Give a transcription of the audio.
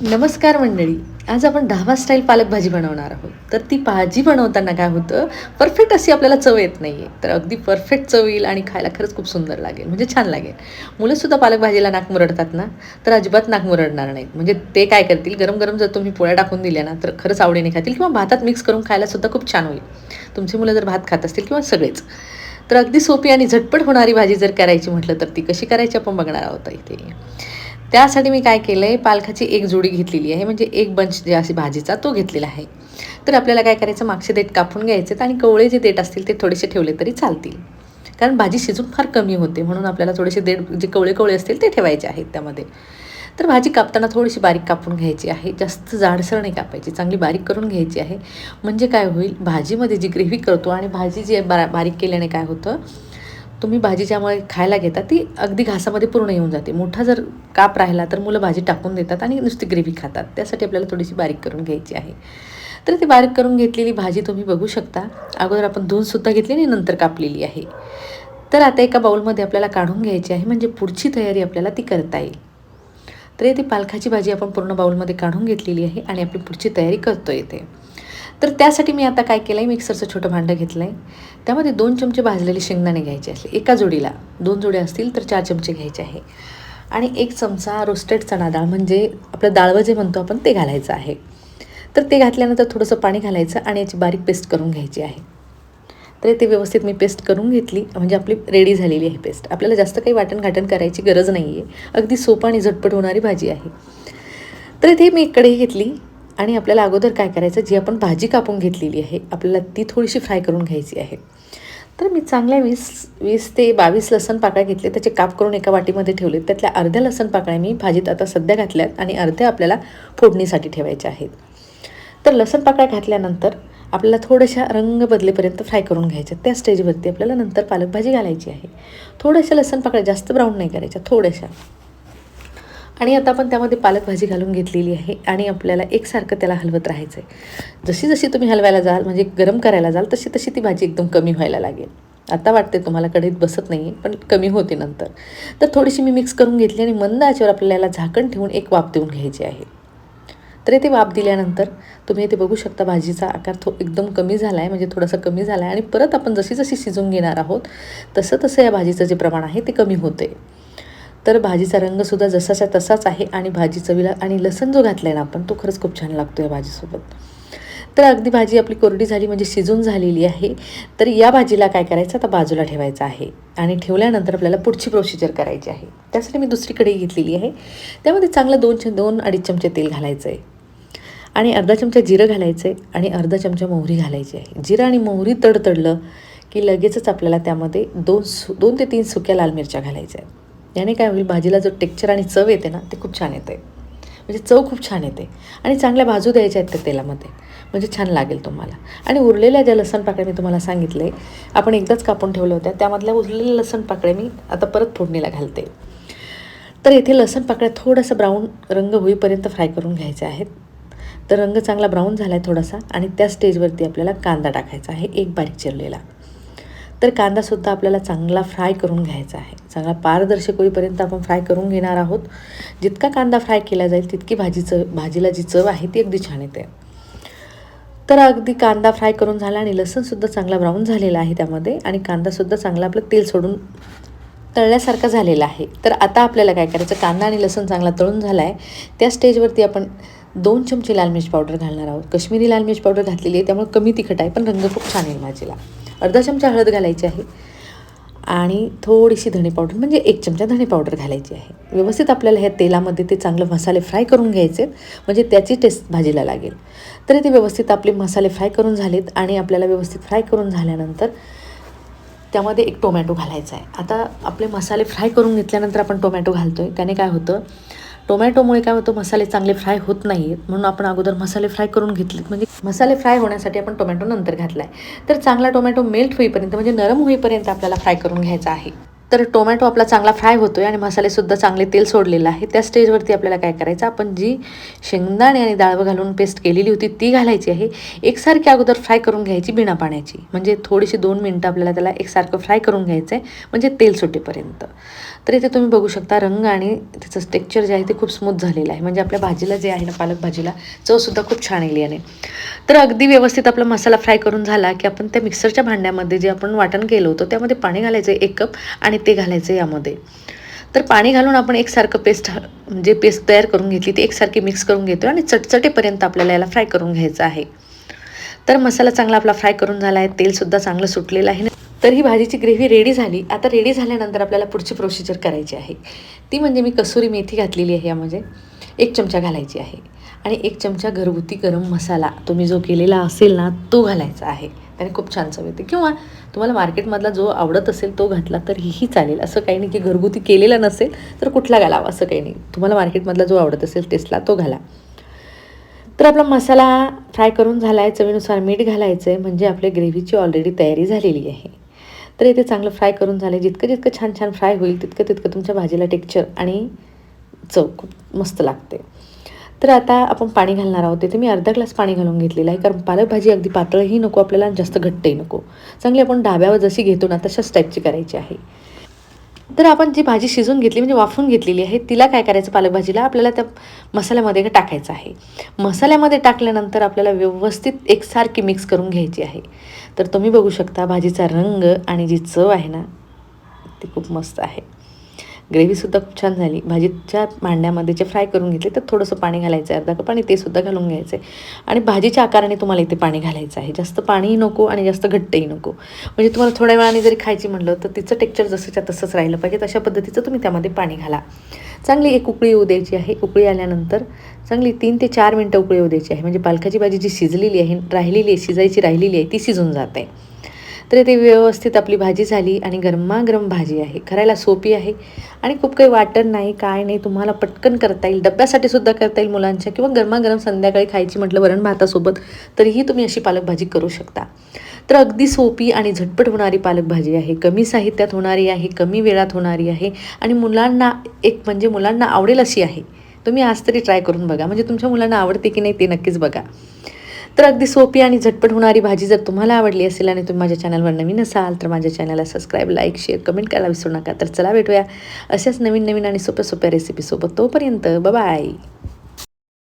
नमस्कार मंडळी. आज आपण ढाबा स्टाईल पालक भाजी बनवणार आहोत. तर ती भाजी बनवताना काय होतं परफेक्ट अशी आपल्याला चव येत नाही आहे तर अगदी परफेक्ट चव येईल आणि खायला खरंच खूप सुंदर लागेल म्हणजे छान लागेल. मुलंसुद्धा पालक भाजीला नाक मुरडतात ना? तर अजिबात नाक मुरडणार नाहीत. म्हणजे ते काय करतील गरम गरम जर तुम्ही पोळ्या टाकून दिल्या ना तर खरंच आवडीने खातील किंवा भातात मिक्स करून खायलासुद्धा खूप छान होईल. तुमची मुलं जर भात खात असतील किंवा सगळेच. तर अगदी सोपी आणि झटपट होणारी भाजी जर करायची म्हटलं तर ती कशी करायची आपण बघणार आहोत इथे त्यासाठी मी काय केलं आहे पालखाची एक जोडी घेतलेली आहे. म्हणजे एक बंच जे अशी भाजीचा तो घेतलेला आहे. तर आपल्याला काय करायचं मागचे देठ कापून घ्यायचे आणि कवळे जे देठ असतील ते थोडेसे ठेवले तरी चालतील. कारण भाजी शिजून फार कमी होते म्हणून आपल्याला थोडेसे देठ जे कवळे कवळे असतील ते ठेवायचे आहेत त्यामध्ये. तर भाजी कापताना थोडीशी बारीक कापून घ्यायची आहे. जास्त जाडसर नाही कापायची चांगली बारीक करून घ्यायची आहे. म्हणजे काय होईल भाजीमध्ये जी ग्रेव्ही करतो आणि भाजी जी बारा बारीक केल्याने काय होतं तुम्ही भाजी ज्यामुळे खायला घेता ती अगदी घासामध्ये पूर्ण येऊन जाते. मोठा जर काप राहिला तर मुलं भाजी टाकून देतात आणि नुसती ग्रेव्ही खातात. त्यासाठी आपल्याला थोडीशी बारीक करून घ्यायची आहे. तर ती बारीक करून घेतलेली भाजी तुम्ही बघू शकता. अगोदर आपण धुवूनसुद्धा घेतली आणि नंतर कापलेली आहे. तर आता एका बाऊलमध्ये आपल्याला काढून घ्यायची आहे म्हणजे पुढची तयारी आपल्याला ती करता येईल. तर येथे पालखाची भाजी आपण पूर्ण बाऊलमध्ये काढून घेतलेली आहे आणि आपली पुढची तयारी करतो येते तर त्यासाठी मी आता काय केलं आहे मिक्सरचं छोटं भांडं घेतलं आहे त्यामध्ये दोन चमचे भाजलेले शेंगदाणे घ्यायचे असले एका जोडीला. दोन जोडे असतील तर चार चमचे घ्यायचे आहे. आणि एक चमचा रोस्टेड चणा डाळ म्हणजे आपलं डाळवं जे म्हणतो आपण ते घालायचं आहे. तर ते घातल्यानंतर थोडंसं पाणी घालायचं आणि याची बारीक पेस्ट करून घ्यायची आहे. तर ते व्यवस्थित मी पेस्ट करून घेतली म्हणजे आपली रेडी झालेली आहे पेस्ट. आपल्याला जास्त काही वाटण घाटण करायची गरज नाही आहे अगदी सोपं आणि झटपट होणारी भाजी आहे. तर इथे मी एक कढई घेतली. आणि आपल्याला अगोदर काय करायचं जी आपण भाजी कापून घेतलेली आहे आपल्याला ती थोडीशी फ्राय करून घ्यायची आहे. तर मी चांगल्या वीस वीस ते बावीस लसण पाकळ्या घेतले त्याचे काप करून एका वाटीमध्ये ठेवले. त्यातल्या अर्ध्या लसण पाकळ्या मी भाजीत आता सध्या घातल्यात आणि अर्ध्या आपल्याला फोडणीसाठी ठेवायच्या आहेत. तर लसण पाकळ्या घातल्यानंतर आपल्याला थोड्याशा रंग बदलेपर्यंत फ्राय करून घ्यायच्या त्या स्टेजवरती आपल्याला नंतर पालक भाजी घालायची आहे. थोड्याशा लसण पाकळ्या जास्त ब्राऊन नाही करायच्या थोड्याशा. आणि आता आपण त्यामध्ये पालक भाजी घालून घेतलेली आहे आणि आपल्याला एकसारखं त्याला हलवत राहायचं आहे जशी जशी तुम्ही हलवायला जाल म्हणजे गरम करायला जाल तशी तशी ती भाजी एकदम कमी व्हायला लागेल. आता वाटते तुम्हाला कढईत बसत नाही आहे पण कमी होते नंतर. तर थोडीशी मी मिक्स करून घेतली आणि मंद आचेवर आपल्याला झाकण ठेवून एक वाफ देऊन घ्यायची आहे. तर येथे वाफ दिल्यानंतर तुम्ही इथे बघू शकता भाजीचा आकार थो एकदम कमी झाला आहे म्हणजे थोडासा कमी झाला आहे आणि परत आपण जशी जशी शिजवून घेणार आहोत तसं तसं या भाजीचं जे प्रमाण आहे ते कमी होते तर भाजीचा रंगसुद्धा जसाच्या तसाच आहे आणि भाजी चवीला आणि लसण जो घातला आहे ना आपण तो खरंच खूप छान लागतो या भाजीसोबत. तर अगदी भाजी आपली कोरडी झाली म्हणजे शिजून झालेली आहे. तर या भाजीला काय करायचं? आता बाजूला ठेवायचं आहे आणि ठेवल्यानंतर आपल्याला पुढची प्रोसिजर करायची आहे. त्यासाठी मी दुसरी कढई घेतलेली आहे. त्यामध्ये चांगलं दोन दोन अडीच चमचे तेल घालायचं आहे आणि अर्धा चमचा जिरं घालायचं आहे आणि अर्धा चमचा मोहरी घालायची आहे. जिरं आणि मोहरी तडतडलं की लगेचच आपल्याला त्यामध्ये दोन सु दोन ते तीन सुक्या लाल मिरच्या घालायच्या आहेत. याने काय होईल भाजीला जो टेक्चर आणि चव येते ना ते खूप छान येते. म्हणजे चव खूप छान येते. आणि चांगल्या भाजू द्यायच्या आहेत त्या तेलामध्ये. म्हणजे छान लागेल तुम्हाला. आणि उरलेल्या ज्या लसण पाकळ्या मी तुम्हाला सांगितले आपण एकदाच कापून ठेवल्या होत्या. त्यामधल्या उरलेल्या लसण पाकळ्या मी आता परत फोडणीला घालते. तर येथे लसण पाकळ्या थोडासा ब्राऊन रंग होईपर्यंत फ्राय करून घ्यायचे आहेत. तर रंग चांगला ब्राऊन झाला आहे थोडासा आणि त्या स्टेजवरती आपल्याला कांदा टाकायचा आहे एक बारीक चिरलेला. तर कांदासुद्धा आपल्याला चांगला फ्राय करून घ्यायचा आहे. चांगला पारदर्शक होईपर्यंत आपण फ्राय करून घेणार आहोत. जितका कांदा फ्राय केला जाईल तितकी भाजी चव भाजीला जी चव आहे ती अगदी छान येते. तर अगदी कांदा फ्राय करून झाला आणि लसूणसुद्धा चांगला ब्राऊन झालेला आहे त्यामध्ये आणि कांदासुद्धा चांगला आपलं तेल सोडून तळल्यासारखा झालेला आहे. तर आता आपल्याला काय करायचं? कांदा आणि लसूण चांगला तळून झाला आहे त्या स्टेजवरती आपण दोन चमचे लाल मिर्च पावडर घालणार आहोत. कश्मीरी लाल मिर्च पावडर घातलेली आहे त्यामुळे कमी तिखट आहे पण रंग खूप छान येईल भाजीला. अर्धा चमचा हळद घालायची आहे आणि थोडीशी धणे पावडर म्हणजे एक चमचा धणे पावडर घालायची आहे. व्यवस्थित आपल्याला ह्या तेलामध्ये ते चांगलं मसाले फ्राय करून घ्यायचे म्हणजे त्याची टेस्ट भाजीला लागेल. तर ते व्यवस्थित आपले मसाले फ्राय करून झालेत आणि आपल्याला व्यवस्थित फ्राय करून झाल्यानंतर त्यामध्ये एक टोमॅटो घालायचा आहे. आता आपले मसाले फ्राय करून घेतल्यानंतर आपण टोमॅटो घालतो आहे त्याने काय होतं टोमॅटोमुळे काय होतं मसाले चांगले फ्राय होत नाही आहेत म्हणून आपण अगोदर मसाले फ्राय करून घेतलेत. म्हणजे मसाले फ्राय होण्यासाठी आपण टोमॅटो नंतर घातला आहे तर चांगला टोमॅटो मेल्ट होईपर्यंत म्हणजे नरम होईपर्यंत आपल्याला फ्राय करून घ्यायचा आहे. तर टोमॅटो आपला चांगला फ्राय होतो आहे आणि मसालेसुद्धा चांगले तेल सोडलेलं आहे. त्या स्टेजवरती आपल्याला काय करायचं आपण जी शेंगदाणे आणि डाळवं घालून पेस्ट केलेली होती ती घालायची आहे. एकसारखी अगोदर फ्राय करून घ्यायची बिना पाण्याची म्हणजे थोडीशी दोन मिनटं आपल्याला त्याला एकसारखं फ्राय करून घ्यायचं आहे म्हणजे तेल सुटेपर्यंत. तर इथे तुम्ही बघू शकता रंग आणि त्याचं टेक्चर जे आहे ते खूप स्मूथ झालेलं आहे. म्हणजे आपल्या भाजीला जे आहे ना पालक भाजीला चवसुद्धा खूप छान आली आहे. तर अगदी व्यवस्थित आपला मसाला फ्राय करून झाला की आपण त्या मिक्सरच्या भांड्यामध्ये जे आपण वाटण केलं होतं त्यामध्ये पाणी घालायचं एक कप आणि ते घालायचं यामध्ये. तर पाणी घालून आपण एकसारखं पेस्ट म्हणजे पेस्ट तयार करून घेतली ती एकसारखी मिक्स करून घेतो आणि चटचटेपर्यंत आपल्याला याला फ्राय करून घ्यायचं आहे. तर मसाला चांगला आपला फ्राय करून झाला आहे तेलसुद्धा चांगलं सुटलेलं आहे. तर ही भाजीची ग्रेव्ही रेडी झाली. आता रेडी झाल्यानंतर आपल्याला पुढची प्रोसिजर करायची आहे. ती म्हणजे मी कसुरी मेथी घातलेली आहे यामध्ये. एक चमचा घालायची आहे. आणि एक चमचा घरगुती गरम मसाला तुम्ही जो केलेला असेल ना तो घालायचा आहे. त्याने खूप छान चव येते. किंवा तुम्हाला मार्केटमधला जो आवडत असेल तो घातला तरीही चालेल. असं काही नाही की घरगुती केलेला नसेल तर कुठला घालावा? असं काही नाही. तुम्हाला मार्केटमधला जो आवडत असेल टेस्टला तो घाला. तर आपला मसाला फ्राय करून झाला आहे चवीनुसार मीठ घालायचं आहे म्हणजे आपल्या ग्रेव्हीची ऑलरेडी तयारी झालेली आहे. तर इथे चांगलं फ्राय करून झालं जितकं जितकं छान छान फ्राय होईल तितकं तितकं तुमच्या भाजीला टेक्चर आणि चव खूप मस्त लागते. तर आता आपण पाणी घालणार आहोत. तिथे मी अर्धा ग्लास पाणी घालून घेतलेलं आहे. कारण पालक भाजी अगदी पातळही नको आपल्याला जास्त घट्टही नको. चांगली आपण डाब्यावर जशी घेतो ना तशाच टाईपची करायची आहे. तर आपण जी भाजी शिजून घेतली म्हणजे वाफून घेतलेली आहे तिला काय करायचं पालक भाजीला आपल्याला त्या मसाल्यामध्ये टाकायचं आहे. मसाल्यामध्ये टाकल्यानंतर आपल्याला व्यवस्थित एकसारखी मिक्स करून घ्यायची आहे. तर तुम्ही बघू शकता भाजीचा रंग आणि जी चव आहे ना ती खूप मस्त आहे. ग्रेव्हीसुद्धा खूप छान झाली. भाजीच्या भांड्यामध्ये जे फ्राय करून घेतले तर थोडंसं पाणी घालायचं आहे अर्धा कप आणि ते सुद्धा घालून घ्यायचं. आहे आणि भाजीच्या आकाराने तुम्हाला इथे पाणी घालायचं आहे. जास्त पाणीही नको आणि जास्त घट्टही नको. म्हणजे तुम्हाला थोड्या वेळाने जरी खायची म्हणलं तर तिचं टेक्चर जसंच्या तसंच राहिलं पाहिजे. तशा पद्धतीचं तुम्ही त्यामध्ये पाणी घाला. चांगली एक उकळी येऊ द्यायची आहे. उकळी आल्यानंतर चांगली तीन ते चार मिनटं उकळी येऊ द्यायची आहे. म्हणजे पालकाची भाजी जी शिजलेली आहे राहिलेली आहे शिजायची राहिलेली आहे ती शिजून जात. आहे तर ते व्यवस्थित आपली भाजी झाली आणि गरमागरम भाजी आहे. करायला सोपी आहे आणि खूप काही वाटत नाही काय नाही. तुम्हाला पटकन करता येईल. डब्यासाठी सुद्धा करता येईल मुलांच्या किंवा गरमागरम संध्याकाळी खायची म्हटलं वरण भातासोबत तरीही तुम्ही अशी पालक भाजी करू शकता. तर अगदी सोपी आणि झटपट होणारी पालक भाजी आहे. कमी साहित्यात होणारी आहे कमी वेळात होणारी आहे आणि मुलांना एक म्हणजे मुलांना आवडेल अशी आहे. तुम्ही आज तरी ट्राय करून बघा. म्हणजे तुमच्या मुलांना आवडते की नाही ते नक्कीच बघा. तर अगदी सोपी आणि झटपट होणारी भाजी जर तुम्हाला आवडली असेल आणि तुम्ही माझ्या चॅनलवर नवीन असाल तर माझ्या चॅनलला सबस्क्राईब लाईक शेअर कमेंट करायला विसरू नका. तर चला भेटूया अशाच नवीन नवीन आणि सोप्या सोप्या रेसिपीसोबत तोपर्यंत बाय